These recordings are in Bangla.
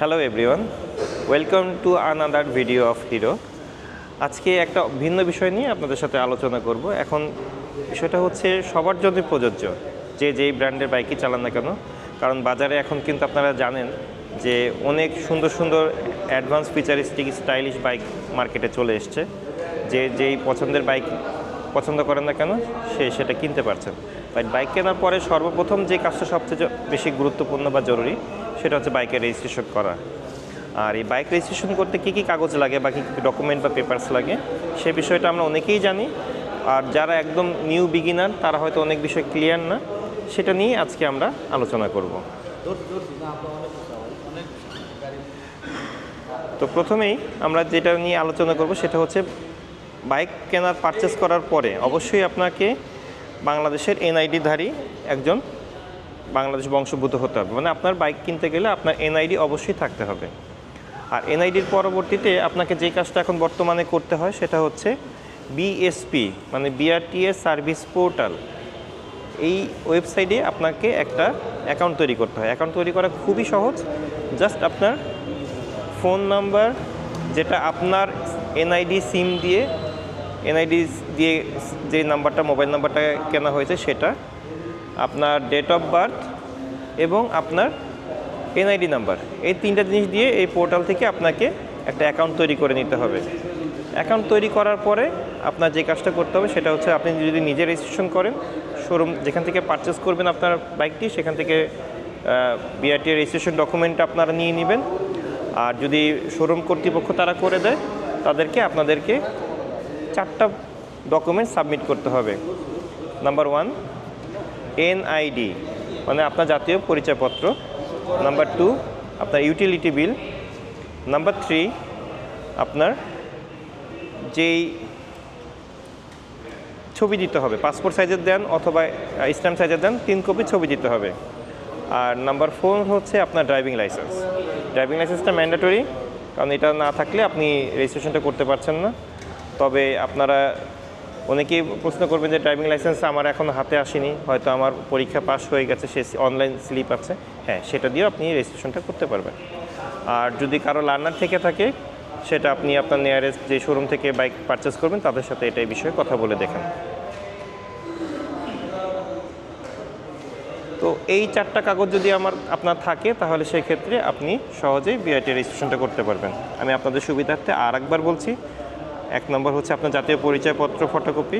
Hello everyone welcome to another video of hero আজকে একটা ভিন্ন বিষয় নিয়ে আপনাদের সাথে আলোচনা করব। এখন বিষয়টা হচ্ছে সবার জন্য প্রযোজ্য, যে যেই ব্র্যান্ডের বাইকই চালান না কেন। কারণ বাজারে এখন কিন্তু আপনারা জানেন যে অনেক সুন্দর সুন্দর অ্যাডভান্স ফিচারিস্টিক স্টাইলিশ বাইক মার্কেটে চলে এসছে। যে যেই পছন্দের বাইক পছন্দ করেন না কেন, সে সেটা কিনতে পারছেন। বাট বাইক কেনার পরে সর্বপ্রথম যে কাজটা সবচেয়ে বেশি গুরুত্বপূর্ণ বা জরুরি সেটা হচ্ছে বাইকের রেজিস্ট্রেশন করা। আর এই বাইক রেজিস্ট্রেশন করতে কী কী কাগজ লাগে বা কী কী ডকুমেন্ট বা পেপার্স লাগে, সে বিষয়টা আমরা অনেকেই জানি। আর যারা একদম নিউ বিগিনার তারা হয়তো অনেক বিষয় ক্লিয়ার না, সেটা নিয়ে আজকে আমরা আলোচনা করব। তো প্রথমেই আমরা যেটা নিয়ে আলোচনা করব সেটা হচ্ছে বাইক কেনার পারচেস করার পরে অবশ্যই আপনাকে বাংলাদেশের এনআইডিধারী একজন বাংলাদেশ বংশোদ্ভূত হতে হবে। মানে আপনার বাইক কিনতে গেলে আপনার এনআইডি অবশ্যই থাকতে হবে। আর এনআইডির পরবর্তীতে আপনাকে যে কাজটা এখন বর্তমানে করতে হয় সেটা হচ্ছে বিএসপি মানে বিআরটিএস সার্ভিস পোর্টাল এই ওয়েবসাইটে আপনাকে একটা অ্যাকাউন্ট তৈরি করতে হয়। অ্যাকাউন্ট তৈরি করা খুবই সহজ। জাস্ট আপনার ফোন নাম্বার যেটা আপনার এনআইডি সিম দিয়ে এনআইডি দিয়ে যে নাম্বারটা মোবাইল নাম্বারটা কেনা হয়েছে সেটা আপনার ডেট অফ বার্থ এবং আপনার এনআইডি নাম্বার এই তিনটা জিনিস দিয়ে এই পোর্টাল থেকে আপনাকে একটা অ্যাকাউন্ট তৈরি করে নিতে হবে। অ্যাকাউন্ট তৈরি করার পরে আপনার যে কাজটা করতে হবে সেটা হচ্ছে আপনি যদি নিজে রেজিস্ট্রেশন করেন শোরুম যেখান থেকে পারচেস করবেন আপনার বাইকটি সেখান থেকে বিআরটি রেজিস্ট্রেশন ডকুমেন্ট আপনারা নিয়ে নেবেন। আর যদি শোরুম কর্তৃপক্ষ তারা করে দেয়, তাদেরকে আপনাদেরকে চারটা ডকুমেন্ট সাবমিট করতে হবে। নাম্বার ওয়ান এনআইডি মানে আপনার জাতীয় পরিচয়পত্র। নাম্বার টু আপনার ইউটিলিটি বিল নাম্বার থ্রি আপনার যেই ছবি দিতে হবে পাসপোর্ট সাইজের দেন অথবা স্ট্যাম্প সাইজের দেন, তিন কপি ছবি দিতে হবে। আর নাম্বার ফোর হচ্ছে আপনার ড্রাইভিং লাইসেন্স ড্রাইভিং লাইসেন্সটা ম্যান্ডেটরি কারণ এটা না থাকলে আপনি রেজিস্ট্রেশনটা করতে পারছেন না। তবে আপনারা অনেকেই প্রশ্ন করবেন যে ড্রাইভিং লাইসেন্স আমার এখন হাতে আসেনি, হয়তো আমার পরীক্ষা পাস হয়ে গেছে, সে অনলাইন স্লিপ আছে। হ্যাঁ সেটা দিয়েও আপনি রেজিস্ট্রেশনটা করতে পারবেন। আর যদি কারও লার্নার থেকে থাকে, সেটা আপনি আপনার নিয়ারেস্ট যে শোরুম থেকে বাইক পারচেস করবেন, তাদের সাথে এটা এই বিষয়ে কথা বলে দেখেন। তো এই চারটা কাগজ যদি আমার, আপনার থাকে, তাহলে সেক্ষেত্রে আপনি সহজেই বিআইটি রেজিস্ট্রেশনটা করতে পারবেন। আমি আপনাদের সুবিধার্থে আর একবার বলছি এক নম্বর হচ্ছে আপনার জাতীয় পরিচয়পত্র ফটোকপি,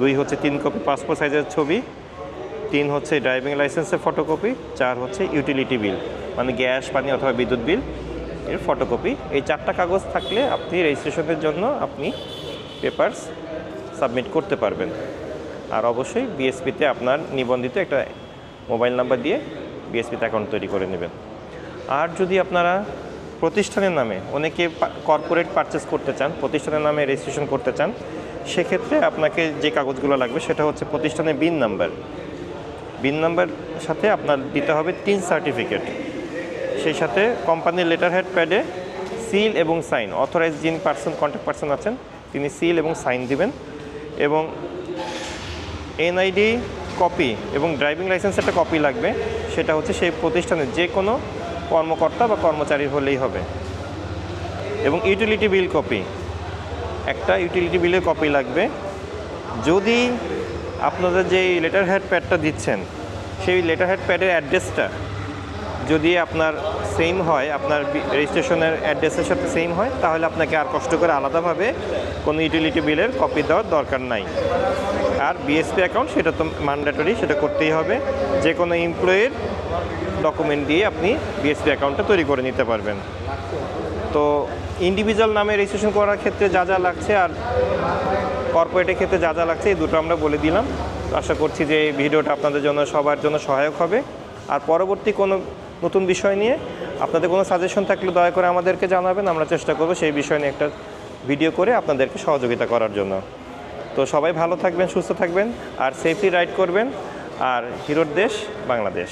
দুই হচ্ছে তিন কপি পাসপোর্ট সাইজের ছবি, তিন হচ্ছে ড্রাইভিং লাইসেন্সের ফটোকপি, চার হচ্ছে ইউটিলিটি বিল মানে গ্যাস, পানি অথবা বিদ্যুৎ বিল এর ফটোকপি। এই চারটা কাগজ থাকলে আপনি রেজিস্ট্রেশনের জন্য আপনি পেপারস সাবমিট করতে পারবেন। আর অবশ্যই বিএসপিতে আপনার নিবন্ধিত একটা মোবাইল নাম্বার দিয়ে বিএসপিতে অ্যাকাউন্ট তৈরি করে নেবেন। আর যদি আপনারা প্রতিষ্ঠানের নামে অনেকে কর্পোরেট পারচেস করতে চান, প্রতিষ্ঠানের নামে রেজিস্ট্রেশন করতে চান, সেক্ষেত্রে আপনাকে যে কাগজগুলো লাগবে সেটা হচ্ছে প্রতিষ্ঠানের বিন নাম্বার বিন নাম্বার সাথে আপনার দিতে হবে তিন সার্টিফিকেট সেই সাথে কোম্পানির লেটার হেড প্যাডে সিল এবং সাইন অথরাইজ যিনি পার্সন কন্ট্যাক্ট পার্সন আছেন, তিনি সিল এবং সাইন দিবেন এবং এনআইডি কপি এবং ড্রাইভিং লাইসেন্স একটা কপি লাগবে। সেটা হচ্ছে সেই প্রতিষ্ঠানের যে কোনো কর্মকর্তা বা কর্মচারী হলেই হবে। এবং ইউটিলিটি বিল কপি একটা ইউটিলিটি বিলের কপি লাগবে। যদি আপনাদের যে লেটার হেড প্যাডটা দিচ্ছেন, সেই লেটার হেড প্যাডের অ্যাড্রেসটা যদি আপনার সেম হয়, আপনার রেজিস্ট্রেশনের অ্যাড্রেসের সাথে সেম হয়, তাহলে আপনাকে আর কষ্ট করে আলাদাভাবে কোনো ইউটিলিটি বিলের কপি দেওয়ার দরকার নাই। আর বিএসপি অ্যাকাউন্ট সেটা তো ম্যান্ডেটরি সেটা করতেই হবে। যে কোনো এমপ্লয়ের ডকুমেন্ট দিয়ে আপনি বিএসপি অ্যাকাউন্টটা তৈরি করে নিতে পারবেন। তো ইন্ডিভিজুয়াল নামে রেজিস্ট্রেশন করার ক্ষেত্রে যা যা লাগছে আর কর্পোরেটের ক্ষেত্রে যা যা লাগছে, এই দুটো আমরা বলে দিলাম। আশা করছি যে এই ভিডিওটা আপনাদের জন্য সবার জন্য সহায়ক হবে। আর পরবর্তী কোনো নতুন বিষয় নিয়ে আপনাদের কোনো সাজেশন থাকলে দয়া করে আমাদেরকে জানাবেন। আমরা চেষ্টা করব সেই বিষয় নিয়ে একটা ভিডিও করে আপনাদেরকে সহযোগিতা করার জন্য। তো সবাই ভালো থাকবেন, সুস্থ থাকবেন, আর সেফলি রাইড করবেন। আর হিরোর দেশ বাংলাদেশ।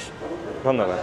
ধন্যবাদ।